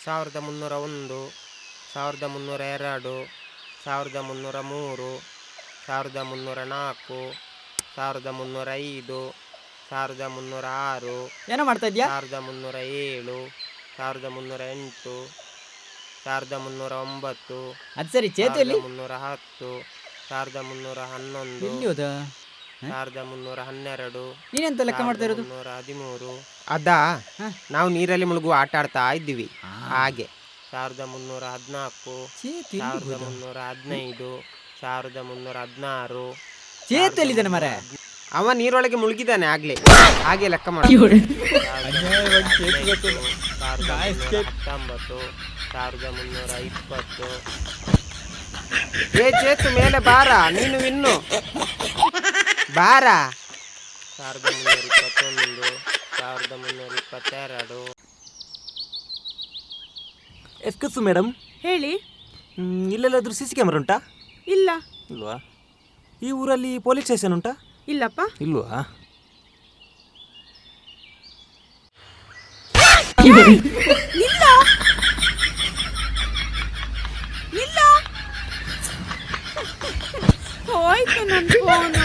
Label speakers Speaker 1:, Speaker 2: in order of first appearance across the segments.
Speaker 1: ಸಾವಿರದ ಮುನ್ನೂರ ಒಂದು ಸಾವಿರದ ಮುನ್ನೂರ ಎರಡು ಸಾವಿರದ ಮುನ್ನೂರ ಮೂರು ಸಾವಿರದ ಮುನ್ನೂರ ನಾಲ್ಕು ಸಾವಿರದ ಮುನ್ನೂರ ಐದು ಸಾವಿರದ ಮುನ್ನೂರ ಆರು
Speaker 2: ಏನೋ ಮಾಡ್ತಾ ಇದೆಯಾ
Speaker 1: ಸಾವಿರದ ಮುನ್ನೂರ ಏಳು ಸಾವಿರದ ಮುನ್ನೂರ ಎಂಟು ಸಾವಿರದ ಮುನ್ನೂರ ಒಂಬತ್ತು
Speaker 2: ಅದು ಸರಿ ಚೇತು ಎಲ್ಲಿ
Speaker 1: ಸಾವಿರದ ಮುನ್ನೂರ ಹತ್ತು ಸಾವಿರದ ಮುನ್ನೂರ ಹನ್ನೊಂದು
Speaker 2: ಎಲ್ಲಿ ಹೋದ
Speaker 1: ಸಾವಿರದ ಮುನ್ನೂರ ಹನ್ನೆರಡು
Speaker 2: ನೀನೆಂತ ಲೆಕ್ಕ ಮಾಡ್ತಾ ಇರೋದು
Speaker 1: ಮುನ್ನೂರ ಹದಿಮೂರು ಅದಾ ನಾವು ನೀರಲ್ಲಿ ಮುಳುಗುವ ಆಟ ಆಡ್ತಾ ಇದ್ದೀವಿ
Speaker 2: ಆ,
Speaker 1: ಹಾಗೆ. ಸಾವಿರದ ಮುನ್ನೂರ ಹದಿನಾಲ್ಕು ಸಾವಿರದ ಮುನ್ನೂರ ಹದಿನೈದು ಸಾವಿರದ ಮುನ್ನೂರ ಹದಿನಾರು
Speaker 2: ಚೇತಲ್ಲಿದ್ದಾನೆ ಮರ?
Speaker 1: ಅವ ನೀರೊಳಗೆ ಮುಳುಗಿದ್ದಾನೆ ಆಗ್ಲೇ. ಹಾಗೆ ಲೆಕ್ಕ ಮಾಡಿ. ಹತ್ತೊಂಬತ್ತು ಸಾವಿರದ ಮುನ್ನೂರ ಇಪ್ಪತ್ತು. ಏ ಚೇತು ಮೇಲೆ ಬಾರ. ನೀನು ಇನ್ನು. ಬಾರ. ಸಾವಿರದ ಮುನ್ನೂರ ಇಪ್ಪತ್ತೊಂದು ಸಾವಿರದ ಮುನ್ನೂರ ಇಪ್ಪತ್ತೆರಡು.
Speaker 3: ಎಸ್ಕಸ್ಸು ಮೇಡಮ್
Speaker 4: ಹೇಳಿ.
Speaker 3: ಇಲ್ಲೆಲ್ಲಾದರೂ ಸಿ ಸಿ ಕ್ಯಾಮರಾ ಉಂಟಾ?
Speaker 4: ಇಲ್ಲ.
Speaker 3: ಇಲ್ವಾ? ಈ ಊರಲ್ಲಿ ಪೊಲೀಸ್ ಸ್ಟೇಷನ್ ಉಂಟಾ?
Speaker 4: ಇಲ್ಲಪ್ಪ.
Speaker 3: ಇಲ್ವಾ?
Speaker 4: ಇಲ್ಲ. ಇಲ್ಲ. ಹೋಯ್ತು ನನ್ನ ಫೋನು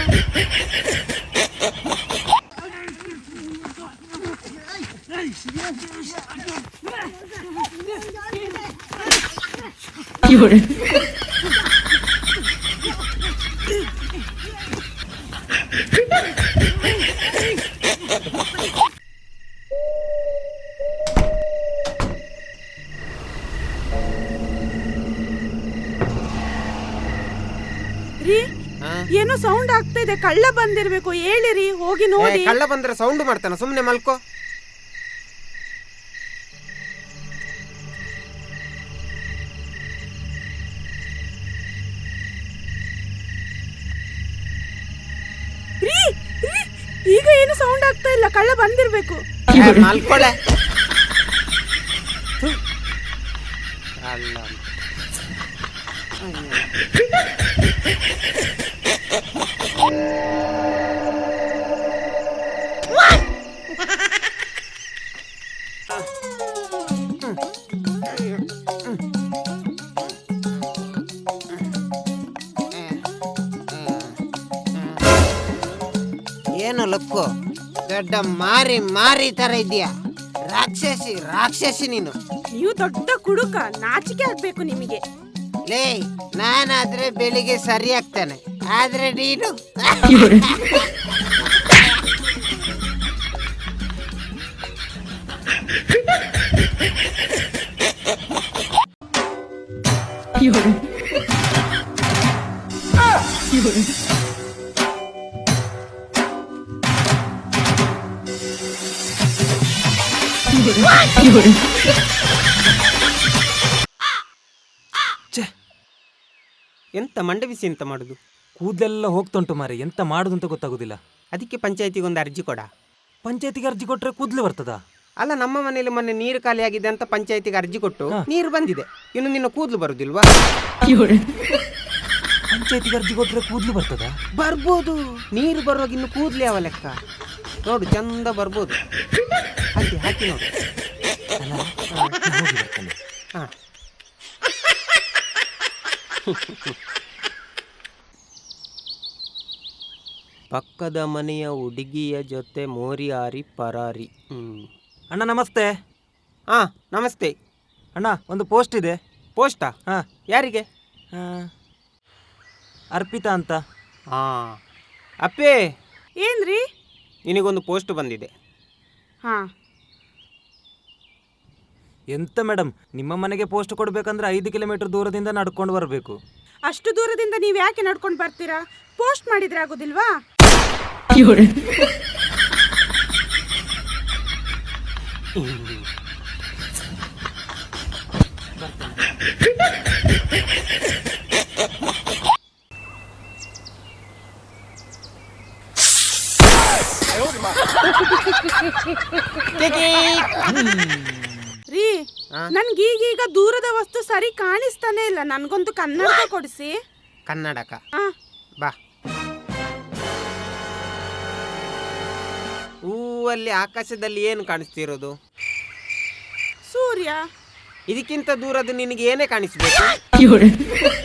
Speaker 4: ಏನೋ ಸೌಂಡ್ ಆಗ್ತಾ ಇದೆ. ಕಳ್ಳ ಬಂದಿರ್ಬೇಕು. ಹೇಳಿರಿ, ಹೋಗಿ ನೋಡಿ.
Speaker 1: ಕಳ್ಳ ಬಂದ್ರೆ ಸೌಂಡ್ ಮಾಡ್ತಾನ. ಸುಮ್ನೆ ಮಲ್ಕೋ.
Speaker 4: ಸೌಂಡ್ ಆಗ್ತಾ ಇಲ್ಲ ಕಳ್ಳ ಬಂದಿರ್ಬೇಕು.
Speaker 1: ಏನು ಲಕ್ಕು? ದೊಡ್ಡ ಮಾರಿ ಮಾರಿ ತರ ಇದೆಯಾ ರಾಕ್ಷಸಿ ರಾಕ್ಷಸಿ ನೀನು.
Speaker 4: ನೀವು ದೊಡ್ಡ ಕುಡುಕ ನಾಚಿಕೆ ಆಗ್ಬೇಕು ನಿಮಗೆ.
Speaker 1: ಲೇ ನಾನಾದ್ರೆ ಬೆಳಿಗ್ಗೆ ಸರಿ ಆಗ್ತಾನೆ. ಆದ್ರೆ ನೀನು ಎಂತ ಮಂಡೆ ಬಿಸಿ ಎಂತ ಮಾಡುದು?
Speaker 3: ಕೂದಲೆಲ್ಲ ಹೋಗ್ತುಂಟು ಮಾರೆ ಎಂತ ಮಾಡುದು ಅಂತ ಗೊತ್ತಾಗುದಿಲ್ಲ.
Speaker 1: ಅದಕ್ಕೆ ಪಂಚಾಯತಿಗೆ ಒಂದು ಅರ್ಜಿ ಕೊಡ.
Speaker 3: ಪಂಚಾಯತಿಗೆ ಅರ್ಜಿ ಕೊಟ್ರೆ ಕೂದಲು ಬರ್ತದ?
Speaker 1: ಅಲ್ಲ ನಮ್ಮ ಮನೇಲಿ ಮೊನ್ನೆ ನೀರು ಖಾಲಿ ಆಗಿದೆ ಅಂತ ಪಂಚಾಯತಿಗೆ ಅರ್ಜಿ ಕೊಟ್ಟು ನೀರು ಬಂದಿದೆ. ಇನ್ನು ನಿನ್ನ ಕೂದಲು ಬರುದಿಲ್ವಾ?
Speaker 3: ಪಂಚಾಯತಿಗೆ ಅರ್ಜಿ ಕೊಟ್ರೆ ಕೂದಲು ಬರ್ತದ?
Speaker 1: ಬರ್ಬೋದು. ನೀರು ಬರುವಾಗ ಇನ್ನು ಕೂದಲು ಯಾವ ಲೆಕ್ಕ? ನೋಡು ಚಂದ ಬರ್ಬೋದು. ಹಾಕಿ ನೋಡಿ ನೋಡು
Speaker 3: ಅಲ್ಲ ಹೋಗಿ ಬರ್ತೇನೆ.
Speaker 1: ಹಾ ಪಕ್ಕದ ಮನೆಯ ಹುಡುಗಿಯ ಜೊತೆ ಮೋರಿ ಹಾರಿ ಪರಾರಿ ಹ್ಮ್
Speaker 3: ಅಣ್ಣ ನಮಸ್ತೆ
Speaker 1: ಹಾ
Speaker 3: ನಮಸ್ತೆ。ಅಣ್ಣ ಒಂದು ಪೋಸ್ಟ್ ಇದೆ.
Speaker 1: ಪೋಸ್ಟಾ?
Speaker 3: ಹಾ.
Speaker 1: ಯಾರಿಗೆ?
Speaker 3: ಅರ್ಪಿತಾ ಅಂತ.
Speaker 1: ಹಾ. ಅಪ್ಪೇ.
Speaker 4: ಏನ್ರಿ?
Speaker 1: ನಿನಗೊಂದು ಪೋಸ್ಟ್ ಬಂದಿದೆ.
Speaker 4: ಹಾ.
Speaker 3: ಎಂತ ಮೇಡಮ್ ನಿಮ್ಮ ಮನೆಗೆ ಪೋಸ್ಟ್ ಕೊಡ್ಬೇಕಂದ್ರೆ ಐದು ಕಿಲೋಮೀಟರ್ ದೂರದಿಂದ ನಡ್ಕೊಂಡು ಬರಬೇಕು.
Speaker 4: ಅಷ್ಟು ದೂರದಿಂದ ನೀವು ಯಾಕೆ ನಡ್ಕೊಂಡು ಬರ್ತೀರಾ? ಪೋಸ್ಟ್ ಮಾಡಿದ್ರೆ ಆಗೋದಿಲ್ವಾ? ನನ್ಗೀಗೀಗ ದೂರದ ವಸ್ತು ಸರಿ ಕಾಣಿಸ್ತಾನೆ ಇಲ್ಲ. ನನ್ಗೊಂದು ಕನ್ನಡಕ ಕೊಡಿಸಿ.
Speaker 1: ಕನ್ನಡಕ.
Speaker 4: ಆ,
Speaker 1: ಬಾ. ಹೂವಲ್ಲಿ ಆಕಾಶದಲ್ಲಿ ಏನು ಕಾಣಿಸ್ತಿರೋದು?
Speaker 4: ಸೂರ್ಯ.
Speaker 1: ಇದಕ್ಕಿಂತ ದೂರದ್ದು ನಿನಗೆ ಏನೇ ಕಾಣಿಸ್ಬೇಕು?